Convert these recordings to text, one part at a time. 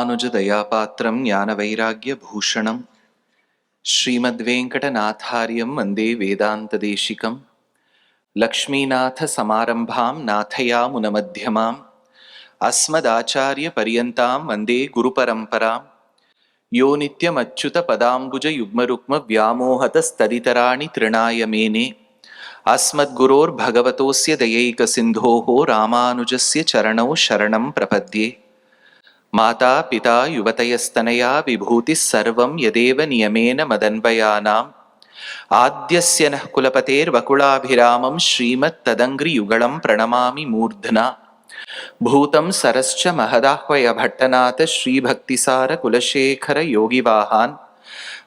रामानुजदयापात्रं ज्ञानवैराग्यभूषणं श्रीमद्वेङ्कटनाथार्यं वन्दे वेदान्तदेशिकं लक्ष्मीनाथसमारम्भां नाथयामुनमध्यमाम् अस्मदाचार्यपर्यन्तां वन्दे गुरुपरम्परां यो नित्यमच्युतपदाम्बुजयुग्मरुक्मव्यामोहतस्तदितराणि तृणाय मेने अस्मद्गुरोर्भगवतोऽस्य दयैकसिन्धोः रामानुजस्य चरणौ शरणं प्रपद्ये माता पिता युवतयस्तनया विभूतिः सर्वं यदेव नियमेन मदन्वयानाम्। आद्यस्य नः कुलपतेर्वकुलाभिरामं श्रीमत्तदङ्घ्रियुगलं प्रणमामि मूर्ध्ना। भूतं सरश्च महदाह्वयभट्टनाथ श्रीभक्तिसारकुलशेखरयोगिवाहान्।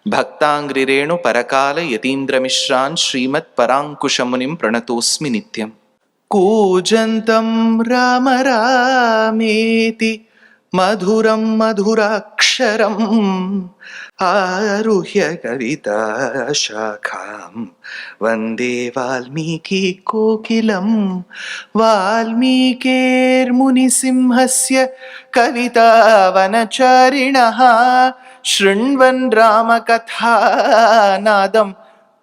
भक्ताङ्घ्रिरेणुपरकालयतीन्द्रमिश्रान् श्रीमत्पराङ्कुशमुनिं प्रणतोऽस्मि नित्यम्। कूजन्तं राम रामेति मधुरं मधुराक्षरम् आरुह्य कविताशाखां वन्दे वाल्मीकिकोकिलं वाल्मीकेर्मुनिसिंहस्य कवितावनचारिणः शृण्वन् रामकथानादं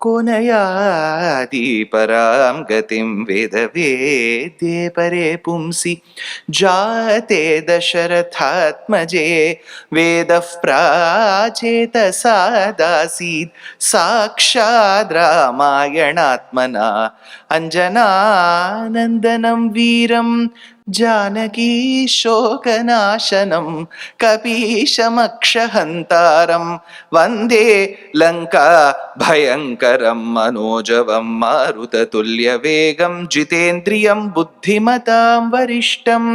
कोनयाति परां गतिं वेदवेद्ये परे पुंसि जाते दशरथात्मजे वेदः प्राचेतसादासीत् साक्षाद् रामायणात्मना अञ्जनानन्दनं वीरं जानकी शोकनाशनं कपीशमक्षहन्तारं वन्दे लङ्का भयङ्करं मनोजवं मारुततुल्यवेगं जितेन्द्रियं बुद्धिमतां वरिष्ठं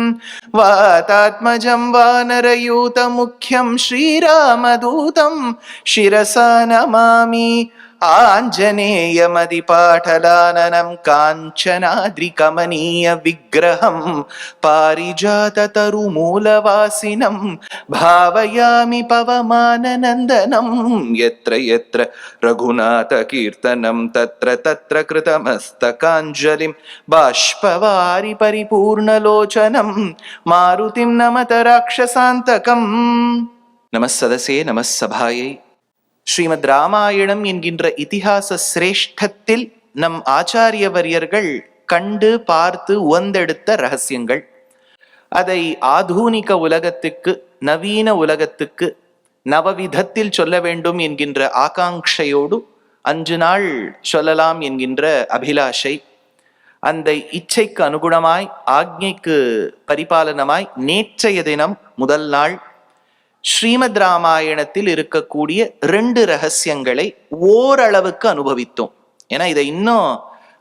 वातात्मजं वानरयूतमुख्यं श्रीरामदूतं शिरसा नमामि ఆంజనేయమది పాఠలాననం కాంచనాద్రి కమనీయ విగ్రహం పారిజాత తరుమూలవాసినం భావయామి పవమాననందనం ఎత్ర ఎత్ర రఘునాథ కీర్తనం తత్ర తత్ర కృతమస్తకాంజలిం బాష్పవారి పరిపూర్ణలోచనం మారుతిం నమత రాక్షసాంతకం. నమస్సదసే నమస్సభాయై ஸ்ரீமத் ராமாயணம் என்கின்ற இதிகாச சிரேஷ்டத்தில் நம் ஆச்சாரியவரியர்கள் கண்டு பார்த்து உந்தெடுத்த ரகசியங்கள். அதை ஆதூனிக உலகத்துக்கு நவீன உலகத்துக்கு நவவிதத்தில் சொல்ல வேண்டும் என்கின்ற ஆகாங்கையோடு அஞ்சு நாள் சொல்லலாம் என்கின்ற அபிலாஷை அந்த இச்சைக்கு அனுகுணமாய் ஆக்ஞைக்கு பரிபாலனமாய் நேற்றைய தினம் முதல் நாள் ஸ்ரீமத் ராமாயணத்தில் இருக்கக்கூடிய ரெண்டு ரகசியங்களை ஓரளவுக்கு அனுபவித்தோம். ஏன்னா இதை இன்னும்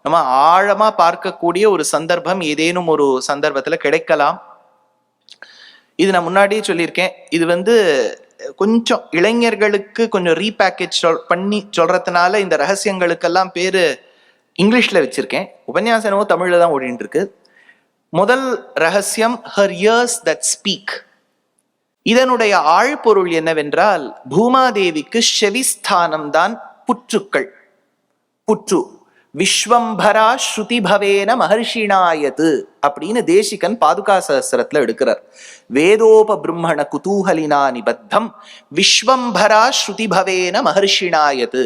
நம்ம ஆழமா பார்க்கக்கூடிய ஒரு சந்தர்ப்பம் ஏதேனும் ஒரு சந்தர்ப்பத்துல கிடைக்கலாம். இது நான் முன்னாடியே சொல்லியிருக்கேன். இது வந்து கொஞ்சம் இளைஞர்களுக்கு கொஞ்சம் ரீபேக்கேஜ் சொல் பண்ணி சொல்றதுனால இந்த ரகசியங்களுக்கெல்லாம் பேரு இங்கிலீஷ்ல வச்சிருக்கேன். உபன்யாசனமும் தமிழ்ல தான் ஓடிட்டு இருக்கு முதல் ரகசியம் ஹர் இயர்ஸ் தட் ஸ்பீக் இதனுடைய ஆழ்பொருள் என்னவென்றால் பூமாதேவிக்கு செவிஸ்தானம் தான் புற்றுக்கள். புற்று விஸ்வம்பரா ஸ்ருதி பவேன மகர்ஷினாயது அப்படின்னு தேசிகன் பாதுகா சகசிரத்துல எடுக்கிறார். வேதோப பிரம்மண குதூகலினா நிபத்தம் விஸ்வம்பரா ஸ்ருதி பவேன மகர்ஷினாயது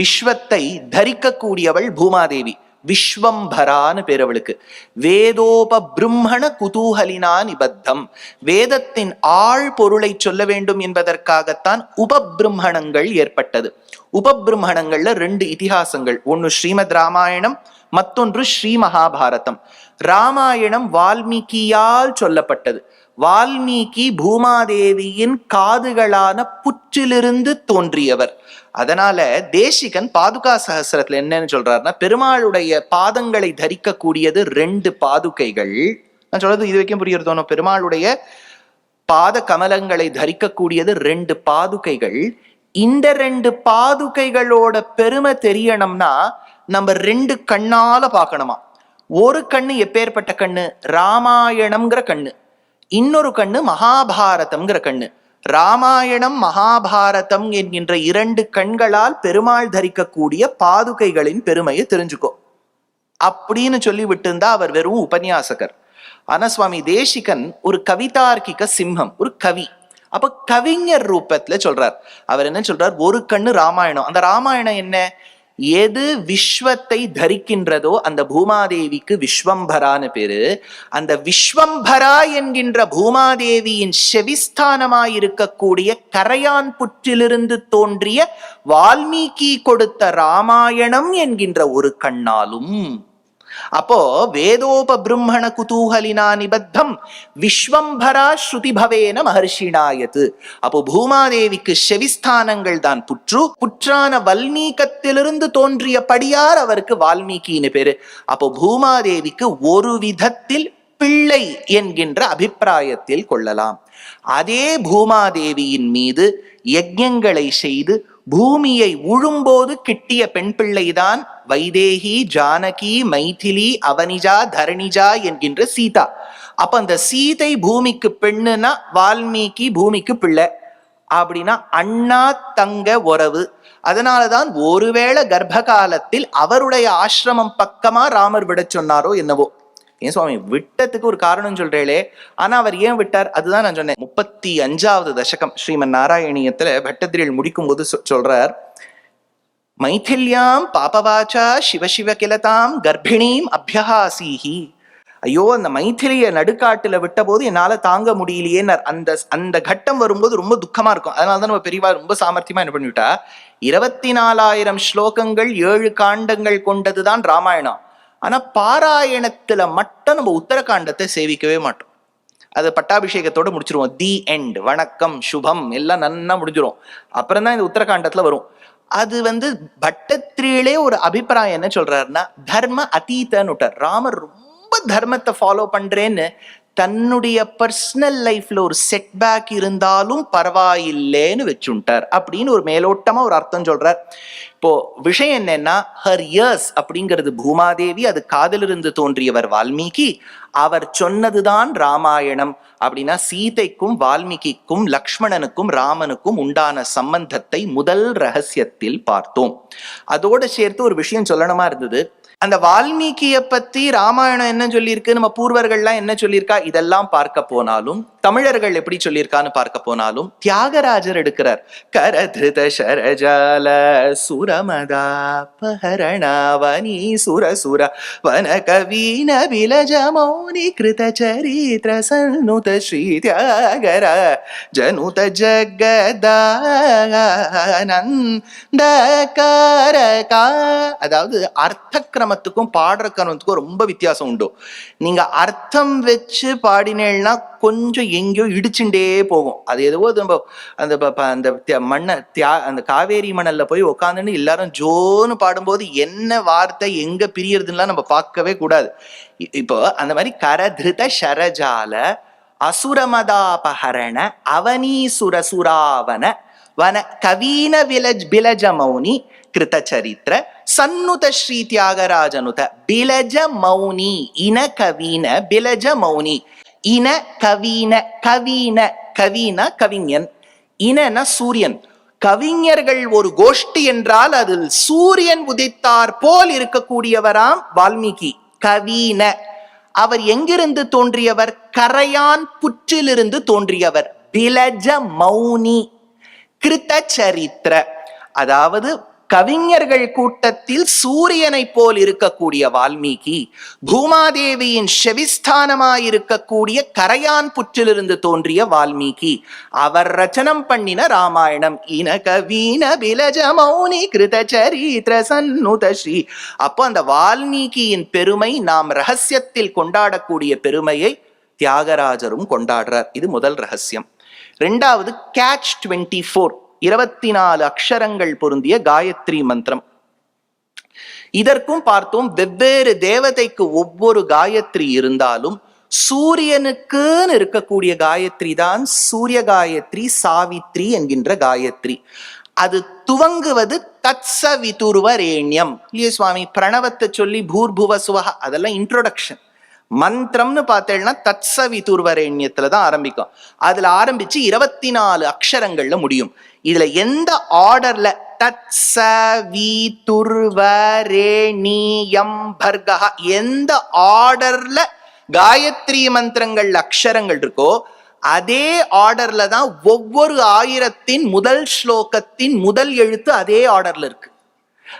விஸ்வத்தை தரிக்கக்கூடியவள் பூமாதேவி. விஸ்வம்பரான்னு பேர் அவளுக்கு. வேதோப பிரம்மண குதூகலினா நிபத்தம். வேதத்தின் ஆழ் பொருளை சொல்ல வேண்டும் என்பதற்காகத்தான் உபபிரம்மணங்கள் ஏற்பட்டது. உபபிரம்மணங்கள்ல ரெண்டு இதிகாசங்கள். ஒன்னு ஸ்ரீமத் ராமாயணம் மற்றொன்று ஸ்ரீ மகாபாரதம். ராமாயணம் வால்மீகியால் சொல்லப்பட்டது. வால்மீகி பூமாதேவியின் காதுகளான புற்றிலிருந்து தோன்றியவர். அதனால தேசிகன் பாதுகா சகசிரத்துல என்னன்னு சொல்றாருன்னா பெருமாளுடைய பாதங்களை தரிக்கக்கூடியது ரெண்டு பாதுகைகள். நான் சொல்றது இது வரைக்கும் புரியுறதோனோ பெருமாளுடைய பாத கமலங்களை தரிக்கக்கூடியது ரெண்டு பாதுகைகள். இந்த ரெண்டு பாதுகைகளோட பெருமை தெரியணும்னா நம்ம ரெண்டு கண்ணால பார்க்கணுமா? ஒரு கண்ணு எப்பேற்பட்ட கண்ணு? ராமாயணம்ங்கிற கண்ணு. இன்னொரு கண்ணு மகாபாரதம்ங்கிற கண்ணு. ராமாயணம் மகாபாரதம் என்கின்ற இரண்டு கண்களால் பெருமாள் தரிக்கக்கூடிய பாதுகைகளின் பெருமையை தெரிஞ்சுக்கோ. அப்படின்னு சொல்லி விட்டுருந்தா அவர் வெறும் உபன்யாசகர். ஆனா சுவாமி தேசிகன் ஒரு கவிதார்க்கிக சிம்மம் ஒரு கவி. அப்ப கவிஞர் ரூபத்துல சொல்றார். அவர் என்ன சொல்றார்? ஒரு கண்ணு ராமாயணம். அந்த ராமாயணம் என்ன? எது விஸ்வத்தை தரிக்கின்றதோ அந்த பூமாதேவிக்கு விஸ்வம்பரான்னு பேரு. அந்த விஸ்வம்பரா என்கின்ற பூமாதேவியின் செவிஸ்தானமாயிருக்கக்கூடிய கரையான் புற்றிலிருந்து தோன்றிய வால்மீகி கொடுத்த ராமாயணம் என்கின்ற ஒரு கண்ணாலும் அப்போ வேதோப பிரம்மண குதூகலினா நிபத்தம் விஸ்வம்பரா ஸ்ருதி பவேன மகர்ஷினாயத்து அப்போ பூமாதேவிக்கு செவிஸ்தானங்கள் தான் புற்று புற்றான வல்மீகத்திலிருந்து தோன்றிய படியார் அவருக்கு வால்மீகின்னு பேரு அப்போ பூமாதேவிக்கு ஒரு விதத்தில் பிள்ளை என்கின்ற அபிப்பிராயத்தில் கொள்ளலாம் அதே பூமாதேவியின் மீது யஜ்யங்களை செய்து பூமியை உழும்போது கிட்டிய பெண் பிள்ளைதான் வைதேகி ஜானகி மைதிலி அவனிஜா தரணிஜா என்கின்ற சீதா. அப்ப அந்த சீதை பூமிக்கு பெண்ணுனா வால்மீகி பூமிக்கு பிள்ளை. அப்படின்னா அண்ணா தங்க உறவு. அதனாலதான் ஒருவேளை கர்ப்ப காலத்தில் அவருடைய ஆசிரமம் பக்கமா ராமர் விட சொன்னாரோ என்னவோ. ஏன் சுவாமி விட்டத்துக்கு ஒரு காரணம் சொல்றேளே ஆனா அவர் ஏன் விட்டார்? அதுதான் நான் சொன்னேன். முப்பத்தி அஞ்சாவது தசகம் ஸ்ரீமன் நாராயணியத்துல பட்டத்திரியில் முடிக்கும் போது சொல்றார் மைதில்யாம் பாபவாச்சா சிவசிவ கிலதாம் கர்ப்பிணீம் அபியஹாசீஹி. ஐயோ அந்த மைथिலிய நடுக்காட்டுல விட்ட போது என்னால தாங்க முடியலையேன்னு அந்த அந்த கட்டம் வரும்போது ரொம்ப துக்கமா இருக்கும். அதனால தான் நம்ம பெரியவா ரொம்ப சாமர்த்தியமா என்ன பண்ணிவிட்டா? இருபத்தி நாலாயிரம் ஸ்லோகங்கள் ஏழு காண்டங்கள் கொண்டதுதான் ராமாயணம். ஆனா பாராயணத்துல மட்டும் நம்ம உத்தரகாண்டத்தை சேவிக்கவே மாட்டோம். அது பட்டாபிஷேகத்தோட முடிச்சிருவோம். தி எண்ட் வணக்கம் சுபம். எல்லாம் நன்னா முடிஞ்சிரும். அப்புறம் தான் இந்த உத்தரகாண்டத்துல வரும். அது வந்து பட்டத்திரியிலே ஒரு அபிப்பிராயம் என்ன சொல்றாருன்னா தர்ம அதீதன்னு ராமர் ரொம்ப தர்மத்தை ஃபாலோ பண்றேன்னு தன்னுடைய பர்சனல் லைஃப்ல ஒரு செட்பேக் இருந்தாலும் பரவாயில்லைன்னு வச்சுட்டார். அப்படின்னு ஒரு மேலோட்டமா ஒரு அர்த்தம் சொல்றார். இப்போ விஷயம் என்னன்னா ஹர் இயர்ஸ் அப்படிங்கிறது பூமாதேவி அது காதலிருந்து தோன்றியவர் வால்மீகி. அவர் சொன்னதுதான் ராமாயணம் அப்படின்னா சீதைக்கும் வால்மீகிக்கும் லக்ஷ்மணனுக்கும் ராமனுக்கும் உண்டான சம்பந்தத்தை முதல் ரகசியத்தில் பார்த்தோம். அதோட சேர்த்து ஒரு விஷயம் சொல்லணுமா இருந்தது? அந்த வால்மீகியை பத்தி ராமாயணம் என்ன சொல்லியிருக்கு? நம்ம பூர்வர்கள்லாம் என்ன சொல்லியிருக்கா? இதெல்லாம் பார்க்க போனாலும் தமிழர்கள் எப்படி சொல்லியிருக்கான்னு பார்க்க போனாலும் தியாகராஜர் எடுக்கிறார். கரதிருத சரஜால சுரமதா பஹரணாவனி சுர சுர வன கவீன விலஜ மௌனி கிருத சரித்திர சன்னுத ஸ்ரீ தியாகர ஜனுத ஜகதானந்தகாரகா. அதாவது அர்த்த கிரமத்துக்கும் பாடுற கிரமத்துக்கும் ரொம்ப வித்தியாசம் உண்டு. நீங்க அர்த்தம் வச்சு பாடினேன்னா கொஞ்சம் எங்கேயோ இடிச்சுட்டே போகும். அது எதுவோ நம்ம அந்த ப- ப- அந்த மண்ணை தியா அந்த காவேரி மணல்ல போய் உட்காந்துன்னு எல்லாரும் ஜோன்னு பாடும்போது என்ன வார்த்தை எங்க பிரியறதுலாம் நம்ம பார்க்கவே கூடாது. இப்போ அந்த மாதிரி கரதிருத ஷரஜால அசுரமதாபஹரண அவனீசுரசுராவன வன கவீன விலஜ் பிலஜ மௌனி கிருத சரித்திர சன்னுத ஸ்ரீ தியாகராஜனுத பிலஜ மௌனி இன கவீன பிலஜ மௌனி இன கவீன கவீன கவீன கவிஞன். இனன சூரியன். கவிஞர்கள் ஒரு கோஷ்டி என்றால் அதில் சூரியன் உதித்தார் போல் இருக்கக்கூடியவராம் வால்மீகி. கவீன. அவர் எங்கிருந்து தோன்றியவர்? கரையான் புற்றிலிருந்து தோன்றியவர். பிலஜ மௌனி. கிருத்த சரித்திர அதாவது கவிஞர்கள் கூட்டத்தில் சூரியனைப் போல் இருக்கக்கூடிய வால்மீகி பூமாதேவியின் செவிஸ்தானமாயிருக்கக்கூடிய கரையான் புற்றிலிருந்து தோன்றிய வால்மீகி அவர் ரச்சனம் பண்ணின ராமாயணம் இன கவீன பிலஜ மௌனி கிருத சரித்திர சன்னுத ஸ்ரீ. அப்போ அந்த வால்மீகியின் பெருமை நாம் ரகசியத்தில் கொண்டாடக்கூடிய பெருமையை தியாகராஜரும் கொண்டாடுறார். இது முதல் ரகசியம். ரெண்டாவது கேட்ச் டுவெண்ட்டி ஃபோர் இருபத்தி நாலு அக்ஷரங்கள் பொருந்திய காயத்ரி மந்திரம். இதற்கும் பார்த்தோம் வெவ்வேறு தேவதைக்கு ஒவ்வொரு காயத்ரி இருந்தாலும் சூரியனுக்குன்னு இருக்கக்கூடிய காயத்ரி தான் சூரிய காயத்ரி சாவித்ரி என்கின்ற காயத்ரி. அது துவங்குவது தத்சவிதுர்வரேண்யம். இல்லையே சுவாமி? பிரணவத்தை சொல்லி பூர்புவ சுவஹ அதெல்லாம் இன்ட்ரோடக்ஷன் மந்திரம்னு பார்த்தேன்னா தத்சவிதுர்வரேண்யத்துல தான் ஆரம்பிக்கும். அதுல ஆரம்பிச்சு இருபத்தி நாலு அக்ஷரங்கள்ல முடியும். இதுல எந்த ஆர்டர்ல தத்சவிதுர்வரேணியம் பர்கஹ எந்த ஆர்டர்ல காயத்ரி மந்திரங்கள் அக்ஷரங்கள் இருக்கோ அதே ஆர்டர்ல தான் ஒவ்வொரு ஆயிரத்தின் முதல் ஸ்லோகத்தின் முதல் எழுத்து அதே ஆர்டர்ல இருக்கு.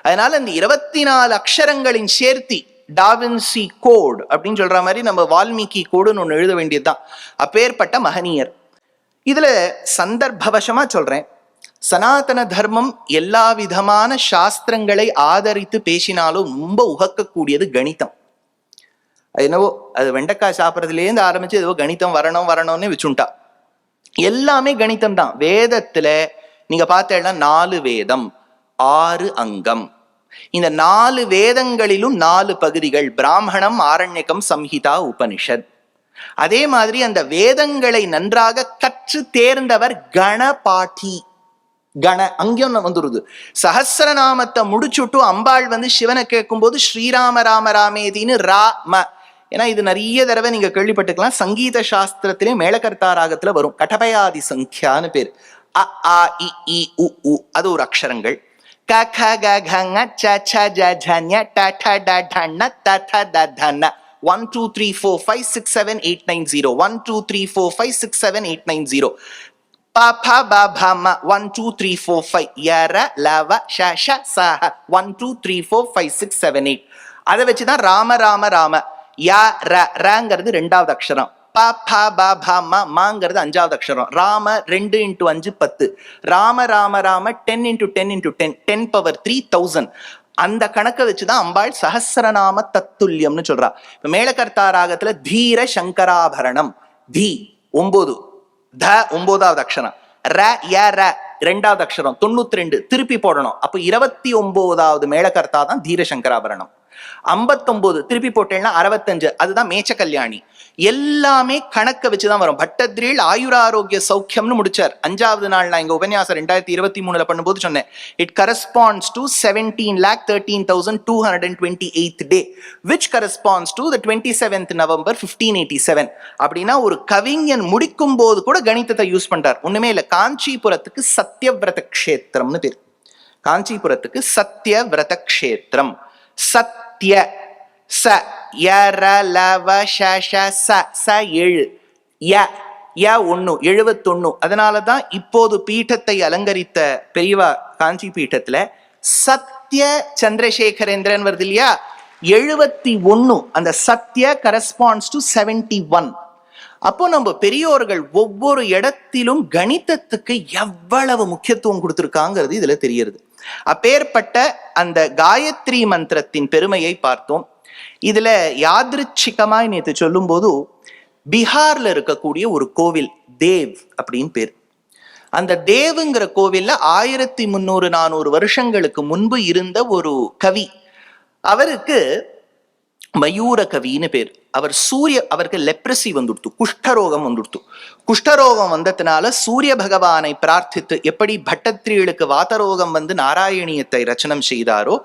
அதனால இந்த இருபத்தி நாலு அக்ஷரங்களின் சேர்த்தி டாவின்சி கோட் அப்படின்னு சொல்ற மாதிரி நம்ம வால்மீகி கோடுன்னு ஒன்று எழுத வேண்டியதுதான். அப்பேற்பட்ட மகனியர். இதுல சந்தர்ப்பவசமா சொல்றேன். சனாதன தர்மம் எல்லா விதமான சாஸ்திரங்களை ஆதரித்து பேசினாலும் ரொம்ப உகக்கக்கூடியது கணிதம். அது என்னவோ அது வெண்டைக்காய் சாப்பிட்றதுலேருந்து ஆரம்பிச்சு ஏதோ கணிதம் வரணும் வரணும்னு வச்சுட்டா. எல்லாமே கணிதம் தான். வேதத்துல நீங்க பார்த்தேன்னா நாலு வேதம் ஆறு அங்கம். இந்த நாலு வேதங்களிலும் நாலு பகுதிகள் பிராமணம் ஆரண்யகம் சம்ஹிதா உபனிஷத். அதே மாதிரி அந்த வேதங்களை நன்றாக கற்று தேர்ந்தவர் கணபாட்டி. கண அங்கேயும் வந்துருது. சஹசிரநாமத்தை முடிச்சுட்டு அம்பாள் வந்து சிவனை கேட்கும்போது ஸ்ரீராம ராம ராமேதின்னு ரா ம. ஏன்னா இது நிறைய தடவை நீங்க கேள்விப்பட்டுக்கலாம் சங்கீத சாஸ்திரத்திலே மேலகர்த்தா ராகத்துல வரும். கடபயாதி சங்கியான்னு பேர். அ ஆ இ இ உ உ. அது ஒரு அக்ஷரங்கள். க க க க ங ச ச ஜ ஜ ஞ ட ட ட ட ந த த த த ந one two three four five six seven eight nine zero. One two three four five six seven eight nine zero. ப ப one two three four five யர லவ ஷ ஷ one two three four five six seven eight அதை வச்சு தான் ராம ராம ராம. யா ர ரங்கிறது ரெண்டாவது அக்ஷரம். ப ப ப ப ம மாங்கிறது அஞ்சாவது அக்ஷரம். ராம ரெண்டு இன்ட்டு அஞ்சு பத்து. Rama Rama Rama ten into ten into ten ten power three thousand அந்த கணக்கை வச்சுதான் அம்பாள் சஹசிரநாம தத்துல்யம்னு சொல்றா. இப்ப மேலகர்த்தா ராகத்துல தீர சங்கராபரணம். தி ஒன்பது த ஒன்பதாவது அக்ஷரம். ர ய ர ரெண்டாவது அக்ஷரம். தொண்ணூத்தி ரெண்டு திருப்பி போடணும். அப்போ இருபத்தி ஒன்பதாவது மேலகர்த்தா தான் தீரசங்கராபரணம். ஐம்பத்தொன்பது திருப்பி போட்டேன்னா அறுபத்தஞ்சு. அதுதான் மேச்ச கல்யாணி. எல்லாமே கணக்க வச்சுதான் வரும். பட்டத்ரீல் ஆயுர ஆரோக்கிய சௌக்கியம்னு முடிச்சார். அஞ்சாவது நாள் நான் இங்க உபன்யாசம் ரெண்டாயிரத்தி இருபத்தி மூணுல பண்ணும்போது சொன்னேன். It corresponds to seventeen lakh thirteen thousand two hundred and twenty eighth day which corresponds to the twenty seventh November fifteen eighty seven அப்படின்னா ஒரு கவிஞன் முடிக்கும் போது கூட கணிதத்தை யூஸ் பண்றார். ஒண்ணுமே இல்லை. காஞ்சிபுரத்துக்கு சத்யவிரத க்ஷேத்திரம்னு பேர். காஞ்சிபுரத்துக்கு சத்யவிரத க்ஷேத்திரம். சத்ய ச யர லவ ஷ ஷ ச ச ஏழு ய ய ஒன்று எழுபத்தொன்னு அதனால தான் இப்போது பீட்டத்தை அலங்கரித்த பெரியவா காஞ்சி பீட்டத்தில் சத்ய சந்திரசேகரேந்திரன் வருது இல்லையா? எழுபத்தி ஒன்று அந்த Satya corresponds to seventy one அப்போ நம்ம பெரியோர்கள் ஒவ்வொரு இடத்திலும் கணிதத்துக்கு எவ்வளவு முக்கியத்துவம் கொடுத்துருக்காங்கிறது இதுல தெரியுது அப்பேற்பட்ட அந்த காயத்ரி மந்திரத்தின் பெருமையை பார்த்தோம். இதுல யாதிருச்சிகமாய் நேற்று சொல்லும்போது பீகார்ல இருக்கக்கூடிய ஒரு கோவில் தேவ் அப்படின்னு பேர். அந்த தேவுங்கிற கோவில்ல ஆயிரத்தி முந்நூறு நானூறு வருஷங்களுக்கு முன்பு இருந்த ஒரு கவி. அவருக்கு மயூர கவின்னு பேர். அவர் சூரிய அவருக்கு லெப்ரசி வந்துடுத்து குஷ்டரோகம் வந்துடுத்து. குஷ்டரோகம் வந்ததுனால சூரிய பகவானை பிரார்த்தித்து எப்படி பட்டத்திரிகளுக்கு வாதரோகம் வந்து நாராயணியத்தை ரச்சனம் செய்தாரோ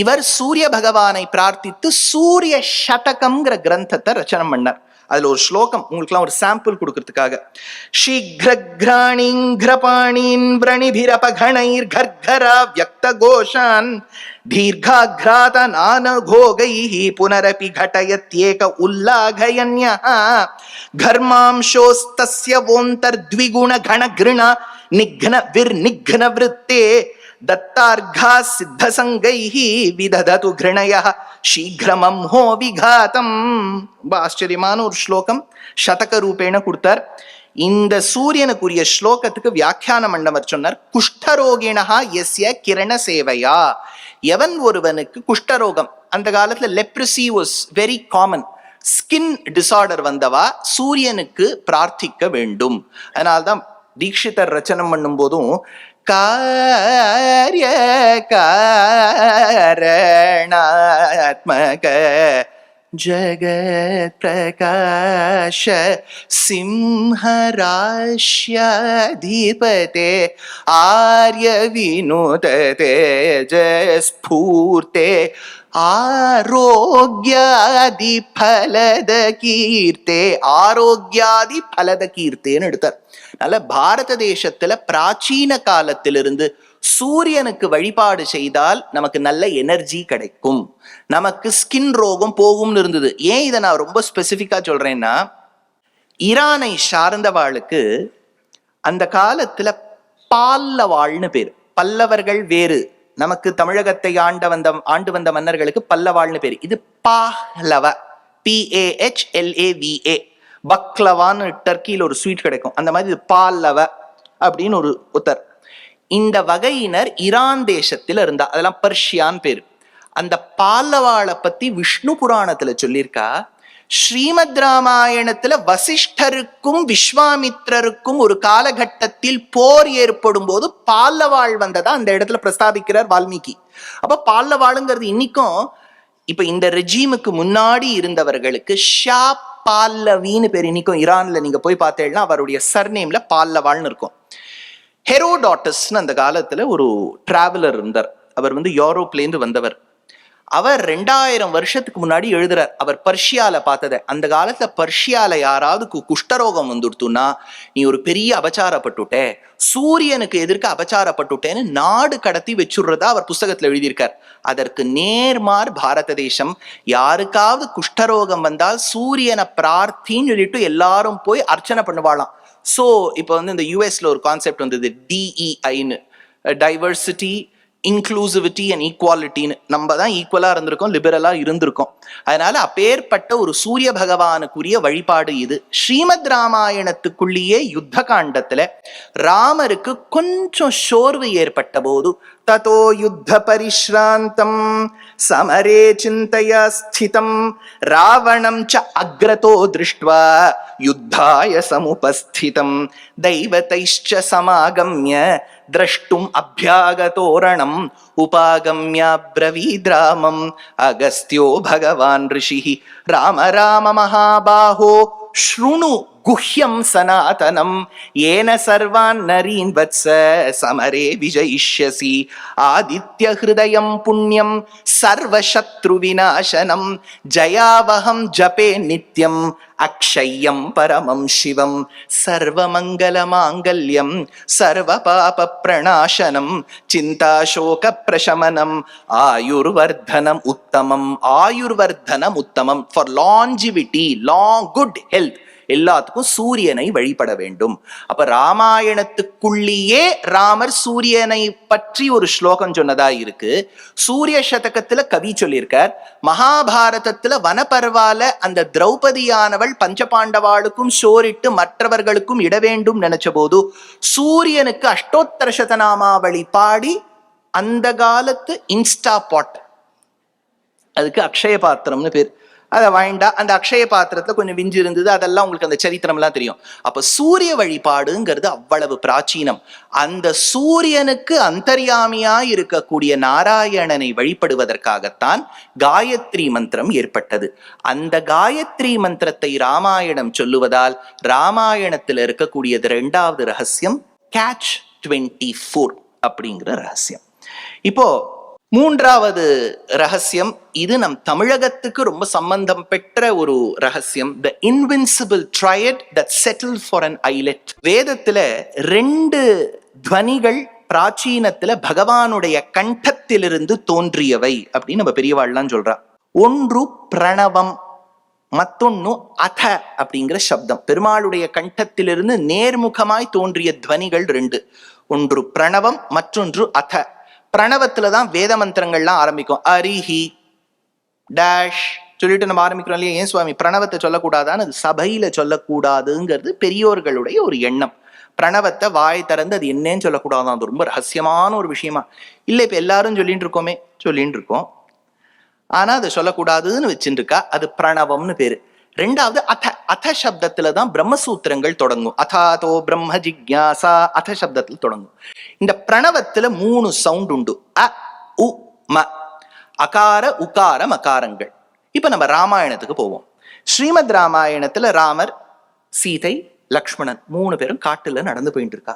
இவர் சூரிய பகவானை பிரார்த்தித்து சூரிய சதகம்ங்கிற கிரந்தத்தை ரச்சனம் பண்ணார். அதுல ஒரு ஸ்லோகம் உங்களுக்குலாம் ஒரு சாம்பிள் கொடுக்கறதுக்காக. ஷீக்ரக்ராணீங்கிரபாணீன் விரணிபிரபகணைர் கர்கரா ఘోషాన్ దీర్ఘాఘ్రాత నానఘోగై పునరపి ఘటయత్యేక ఉల్లాఘయన్య ఘర్మాంశోస్తస్య ఓంతర్ద్విగుణ ఘణ ఘృణ నిఘ్న విర్నిఘ్న వృత్తే దత్తార్ఘా సిద్ధసంగై విదధతు ఘృణయ శీఘ్రమంహో విఘాతం. ఆశ్చర్యమానోర్ శ్లోకం. శతక రూపేణ కుడతారు இந்த சூரியனுக்குரிய ஸ்லோகத்துக்கு வியாக்கியான மண்டபர் சொன்னார் குஷ்டரோகிணா எஸ்ய கிரண சேவையா. எவன் ஒருவனுக்கு குஷ்டரோகம்? அந்த காலத்துல leprosy was very common skin disorder வந்தவா சூரியனுக்கு பிரார்த்திக்க வேண்டும். அதனால்தான் தீட்சிதர் ரச்சனம் பண்ணும் போதும் காரிய காரணாத்மக ஜகத் பிரகாஷ சிம்ஹராஷ்யாதிபதே ஆர்ய வினோத தேஜஸ்பூர்த்தே ஆரோக்கியாதி பலத கீர்த்தே ஆரோக்கியாதி பலத கீர்த்தேன்னு எடுத்தார் நல்ல பாரத தேசத்துல பிராச்சீன காலத்திலிருந்து சூரியனுக்கு வழிபாடு செய்தால் நமக்கு நல்ல எனர்ஜி கிடைக்கும். நமக்கு ஸ்கின் ரோகம் போகும்னு இருந்தது. ஏன் இதை நான் ரொம்ப ஸ்பெசிஃபிக்காக சொல்றேன்னா ஈரானை சார்ந்தவாளுக்கு அந்த காலத்துல பால்லவாள்னு பேர். பல்லவர்கள் வேறு. நமக்கு தமிழகத்தை ஆண்ட வந்த ஆண்டு வந்த மன்னர்களுக்கு பல்லவாள்னு பேர். இது பாஹ்லவ. பிஏஹெச் எல்ஏவிஏ பக்லவான்னு டர்க்கியில் ஒரு ஸ்வீட் கிடைக்கும். அந்த மாதிரி இது பால்லவ அப்படின்னு ஒரு உத்தர் இந்த வகையினர் ஈரான் தேசத்தில் இருந்தா அதெல்லாம் பர்ஷியான் பேரு. அந்த பால்லவாளை பத்தி விஷ்ணு புராணத்துல சொல்லியிருக்கா ஸ்ரீமத் ராமாயணத்துல வசிஷ்டருக்கும் விஸ்வாமித்ரருக்கும் ஒரு காலகட்டத்தில் போர் ஏற்படும் போது பால்லவாள் வந்ததா அந்த இடத்துல பிரஸ்தாபிக்கிறார் வால்மீகி. அப்ப பால்லவாளுங்கிறது இன்னைக்கும் இப்ப இந்த ரெஜீமுக்கு முன்னாடி இருந்தவர்களுக்கு ஷா பால்லவின்னு பேர் இன்னைக்கும் ஈரான்ல நீங்க போய் பார்த்தேன்னா அவருடைய சர்நேம்ல பால்லவாள்னு இருக்கும். ஹெரோடாட்டஸ்னு அந்த காலத்துல ஒரு டிராவலர் இருந்தார். அவர் வந்து யூரோப்லேருந்து வந்தவர். அவர் ரெண்டாயிரம் வருஷத்துக்கு முன்னாடி எழுதுறார். அவர் பர்ஷியால பார்த்ததை. அந்த காலத்துல பர்ஷியால யாராவது கு- குஷ்டரோகம் வந்துடுத்துன்னா நீ ஒரு பெரிய அபச்சாரப்பட்டுட்டே சூரியனுக்கு எதிர்க்க அபச்சாரப்பட்டுட்டேன்னு நாடு கடத்தி வச்சுடுறதா அவர் புஸ்தகத்துல எழுதியிருக்கார். அதற்கு நேர்மார் பாரத தேசம் யாருக்காவது குஷ்டரோகம் வந்தால் சூரியனை பிரார்த்தின்னு சொல்லிட்டு எல்லாரும் போய் அர்ச்சனை பண்ணுவாளாம். ஸோ இப்போ வந்து இந்த யூஎஸ்ல ஒரு கான்செப்ட் வந்தது டிஇஐன்னு டைவர்சிட்டி இன்க்ளூசிவிட்டி அண்ட் ஈக்குவாலிட்டின்னு நம்ம தான் ஈக்குவலாக இருந்திருக்கோம் லிபரலாக இருந்திருக்கோம். அதனால அப்பேற்பட்ட ஒரு சூரிய பகவானுக்குரிய வழிபாடு இது. ஸ்ரீமத் ராமாயணத்துக்குள்ளேயே யுத்த காண்டத்தில் ராமருக்கு கொஞ்சம் சோர்வு ஏற்பட்ட போது ததோ யுத்த பரிஷ்ராந்தம் சமரே சிந்தையா ஸ்திதம் ராவணம் ச அக்ரதோ திருஷ்டுவா யுத்தாய சமுபஸ்திதம் தெய்வத்தைச்ச சமாகமிய द्रष्टुम् अभ्यागतोरणम् उपागम्याब्रवीद्रामम् अगस्त्यो भगवान् ऋषिः राम राम महाबाहो शृणु குஹ்யம் சனாதனம். ஏன சர்வான் நரீன் வத்ச சமரே விஜயிஷ்யசி. ஆதித்ய ஹிருதயம் புண்ணியம் சர்வசத்ரு விநாசனம். ஜயாவகம் ஜபே நித்யம் அக்ஷயம் பரமம் சிவம். சர்வமங்கல மாங்கல்யம் சர்வ பாப பிரணாசனம் சிந்தாசோக பிரசமனம். ஆயுர்வர்தனம் உத்தமம் ஆயுர்வர்தனம் உத்தமம். For longevity long good health எல்லாத்துக்கும் சூரியனை வழிபட வேண்டும். அப்ப ராமாயணத்துக்குள்ளேயே ராமர் சூரியனை பற்றி ஒரு ஸ்லோகம் சொன்னதா இருக்கு. சூரிய சதகத்துல கவி சொல்லியிருக்கார் மகாபாரதத்துல வனப்பர்வால அந்த திரௌபதியானவள் பஞ்சபாண்டவாளுக்கும் சோரிட்டு மற்றவர்களுக்கும் இட வேண்டும் நினைச்ச போது சூரியனுக்கு அஷ்டோத்தர சதநாமாவளி பாடி அந்த காலத்து இன்ஸ்டா பாட் அதுக்கு அக்ஷய பாத்திரம்னு பேர். அதை வாங்கிட்டா அந்த அக்ஷய பாத்திரத்துல கொஞ்சம் விஞ்சு இருந்தது அதெல்லாம் உங்களுக்கு அந்த சரித்திரம்லாம் தெரியும். அப்ப சூரிய வழிபாடுங்கிறது அவ்வளவு பிராச்சீனம். அந்த சூரியனுக்கு அந்தர்யாமியா இருக்கக்கூடிய நாராயணனை வழிபடுவதற்காகத்தான் காயத்ரி மந்திரம் ஏற்பட்டது. அந்த காயத்ரி மந்திரத்தை ராமாயணம் சொல்லுவதால் ராமாயணத்தில் இருக்கக்கூடியது ரெண்டாவது ரகசியம் கேட்ச் டுவெண்ட்டி ஃபோர் அப்படிங்கிற ரகசியம். இப்போ மூன்றாவது ரகசியம் இது நம் தமிழகத்துக்கு ரொம்ப சம்பந்தம் பெற்ற ஒரு ரகசியம். The invincible triad that settle for an islet வேதத்துல ரெண்டு துவனிகள் பிராச்சீனத்துல பகவானுடைய கண்டத்திலிருந்து தோன்றியவை அப்படின்னு நம்ம பெரியவாள்லாம் சொல்றா. ஒன்று பிரணவம் மத்தொன்னு அத அப்படிங்கிற சப்தம். பெருமாளுடைய கண்டத்திலிருந்து நேர்முகமாய் தோன்றிய துவனிகள் ரெண்டு. ஒன்று பிரணவம் மற்றொன்று அத. பிரணவத்துல தான் வேத மந்திரங்கள்லாம் ஆரம்பிக்கும். அரிஹி டேஷ் சொல்லிட்டு நம்ம ஆரம்பிக்கிறோம் இல்லையா? ஏன் சுவாமி? பிரணவத்தை சொல்லக்கூடாதான்னு அது சபையில சொல்லக்கூடாதுங்கிறது பெரியோர்களுடைய ஒரு எண்ணம். பிரணவத்தை வாய் திறந்து அது என்னன்னு சொல்லக்கூடாதான். அது ரொம்ப ரகசியமான ஒரு விஷயமா. இல்லை இப்ப எல்லாரும் சொல்லிட்டு இருக்கோமே. சொல்லிட்டு இருக்கோம். ஆனா அதை சொல்லக்கூடாதுன்னு வச்சுட்டு இருக்கா அது பிரணவம்னு பேரு. ரெண்டாவது அத அத சப்தத்துல தான் பிரம்மசூத்திரங்கள் தொடங்கும். அதாதோ பிரம்ம ஜிக்யாசா அத சப்தத்தில் தொடங்கும். இந்த பிரணவத்துல மூணு சவுண்ட் உண்டு. அ உ ம. அகார உகாரம் அகாரங்கள் இப்ப நம்ம ராமாயணத்துக்கு போவோம். ஸ்ரீமத் ராமாயணத்துல ராமர் சீதை லக்ஷ்மணன் மூணு பேரும் காட்டுல நடந்து போயிட்டு இருக்கா.